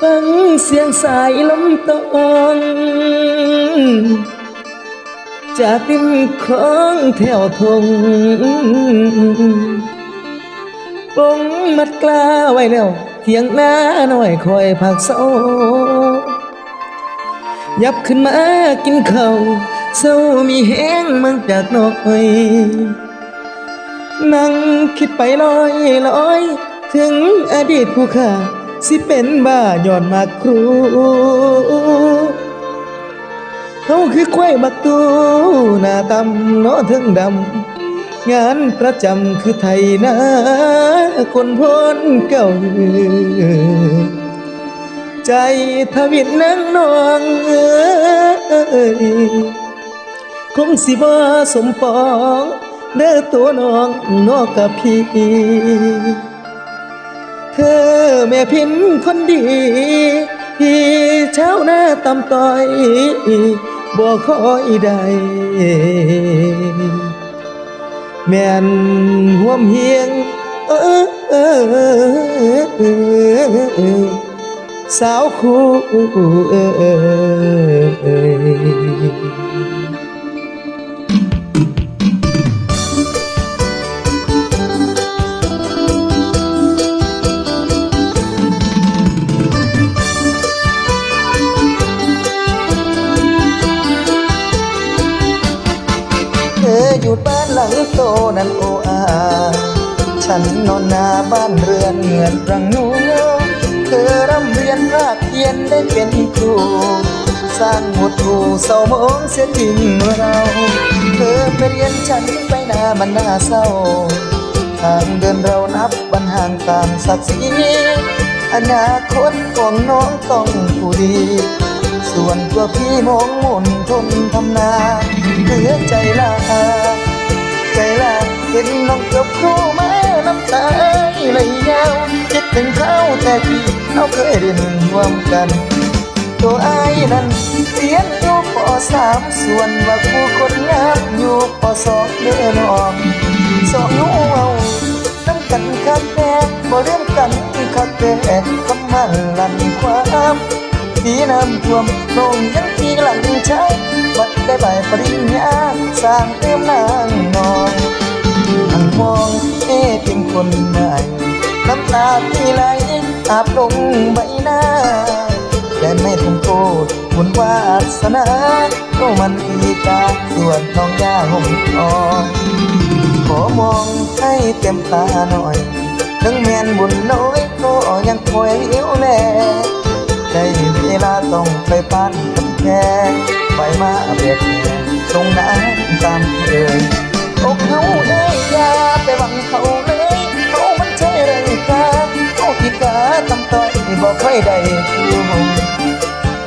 ฟังเสียงสายลมตองจากริมของแถวทงปงมัดกล้าไว้แล้วเทียงหน้าหน่อยคอยผักเศร้ายับขึ้นมากินข้าวเศร้ามีแห้งมังจากน่อยนั่งคิดไปลอยลอย ถึงอดีตผู้ข้า สิเป็นบ้าย้อนมาครูเขาคือควายบักตูหน้าตำเนาะถึงดำ งานประจำคือไทยนาคนพ้นเก่าใจทวินนังนองเอ้ยคงสิบ่สมปองเด้อตัวน้องนอกกับพี่ เธอแม่พินคนดีพี่เช้าหน้าตำต้อยบ่คอยใด แม่นห่วมเฮียง เออเออสาวคู่เออเออเออ นั้นโออาฉันนอนนาบ้านเรือนเงินรังนูเธอร่ำเรียนภาคเพียนได้เป็นครู สร้างหมดหูเศร้ามองเสียจริงเรา เธอไปเรียนฉันไปนามันน่าเศร้าทางเดินเรานับบันห่างตามศักดิ์ศรีอนาคตของน้องต้องผู้ดี ส่วนตัวพี่มองหมุนทนทำนาเหลือใจลา ลาเห็นน้องจบครูมาน้ำตาไหลยาวคิดถึงเขาแต่ที่เราเคยเรียนร่วมกัน ตัวไอายนั้นเรียนอยู่ปสามส่วนว่าครูคนงามอยู่ปสองเดินออกสองหนูเอาน้ำกันคักแน่บ่เรื่องกันคักแต่คำมันลันความทีน้ำท่วมลงยังที่หลังใช้วัดได้ใบปริญญาสร้างเติมนาง เอเป็นคนใหม่น้ำตาที่ไหลอาบลงใบหน้าและไม่ต้องโทษบุญวาสนาก็มันอีกาส่วนน้องยาห่มอ่อนขอมองให้เต็มตาหน่อยถึงแม่นบุญน้อยก็ยังคอยเลี้ยวแลได้เวลาต้องไปปั้นกำแพงไปมาเบียดแย่ตรงนั้นตามเคย อกเขาเอ้ยอย่าไปหวังเขาเลยเขามันใช่เรื่องกาเขาที่กาตำต้อยบอกใครได้คู่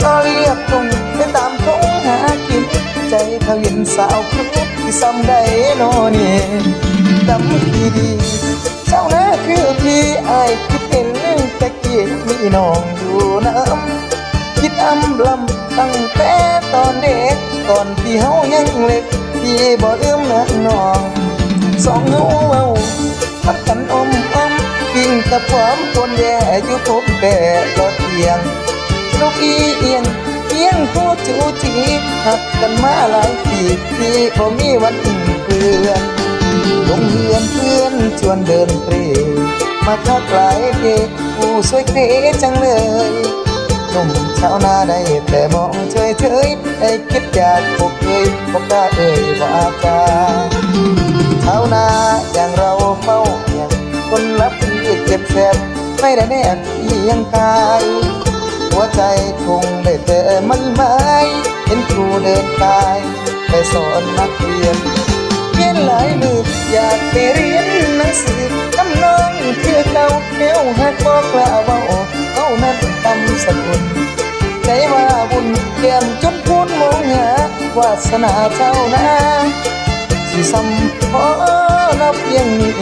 ก็เรียกตรงไปตามคงหากิน ใจเขาเห็นสาวครูที่ซ้ำได้โนนี่ดำดีดีเจ้าหน้าคือพี่ไอายคิดเห็นแต่เกียมีน้องอยู่น้ำคิดอำลำตั้งแต่ตอนเด็ก ตอนที่เฮายังเล็ก พี่บ่ลืมนะน้องสองหูเมาพัดกันอมอมกิ่งกับความคนแย่อยู่พบแต่รถเทียงลูกอีเอียงเอียงผู้จูจีหักกันมาหลายปีที่บ่มีวันเพื่อนลงเรียนเพื่อนชวนเดินเตรมาทักหลายเด็กผู้สวยเก๋จังเลย หนุ่มชาวนาได้แต่มองเฉยเฉยได้คิดอยากพบเคยพบกล้าเอ่ยว่าจาชาวนาอย่างเราเฝ้าเพียงคนรับที่เจ็บแสบไม่ได้แนบเพียงกายหัวใจคงได้แต่มันหมายเห็นครูเดินตายไปสอนนักเรียนเรียนหลายมืออยากไปเรียนหนังสือทำนองคือเก่าแนวหักบอกล่าเบาเอานั้น ตำสกุลใจว่าบุญเกี่ยมจนพูนมองหาวาสนาเจ้านาสิสัมพอนับยังนี้